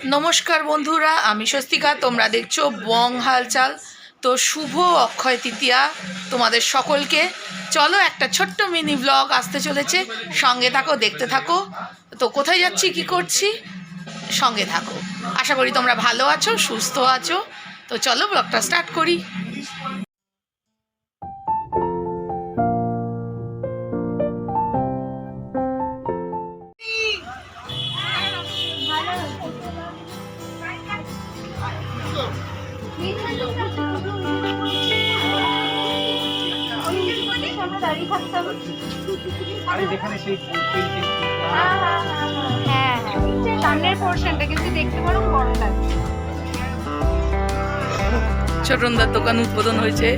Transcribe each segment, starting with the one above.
নমস্কার বন্ধুরা, আমি স্বস্তিকা, তোমরা দেখছ বং হালচাল। তো শুভ অক্ষয় তৃতীয়া তোমাদের সকলকে। চলো একটা ছোট্ট মিনি ব্লগ আসতে চলেছে, সঙ্গে থাকো, দেখতে থাকো। তো কোথায় যাচ্ছি, কি করছি? সঙ্গে থাকো। আশা করি তোমরা ভালো আছো, সুস্থ আছো। তো চলো ব্লগটা স্টার্ট করি। হ্যাঁ হ্যাঁ হ্যাঁ সামনের পোর্শনটা কিন্তু দেখতে পারো বড় লাগছে। ছোটনদার দোকান উদ্বোধন হয়েছে।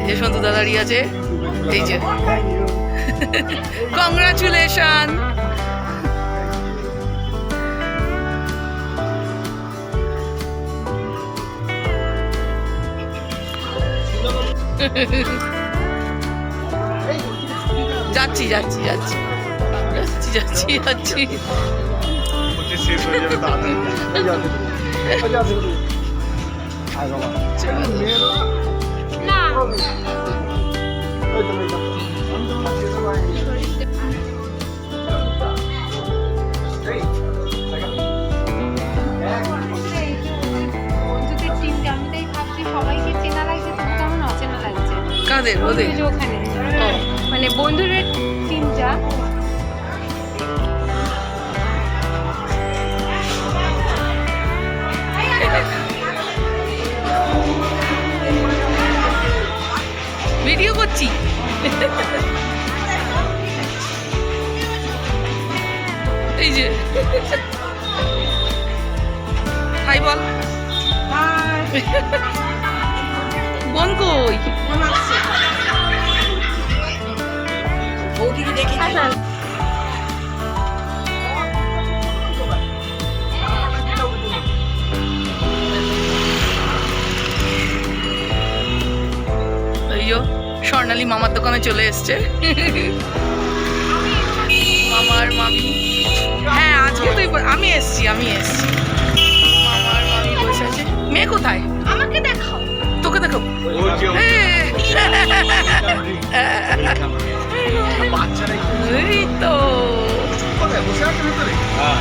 এই যে সন্তুদা দাঁড়িয়ে আছে। এই যে। কংগ্রাচুলেশন যাচ্ছি যাচ্ছি যাচ্ছি। যাচ্ছি যাচ্ছি যাচ্ছি। শেষ ওই ওদের ওখানে। মানে বন্ধুদের টিমটা ভিডিও করছি। এই যে। হাই বল। বোন কই এইও স্বর্ণালী মামার দোকানে চলে এসছে। মামার মামি। হ্যাঁ আজকে তুই আমি এসছি আমি এসছি। মামার মামি বসে আছে। মেয়ে কোথায়? আমাকে দেখাও। ওকে দেখো। বাচ্চারা এই তো। কোথায় বসে আছে ভিতরে? হ্যাঁ।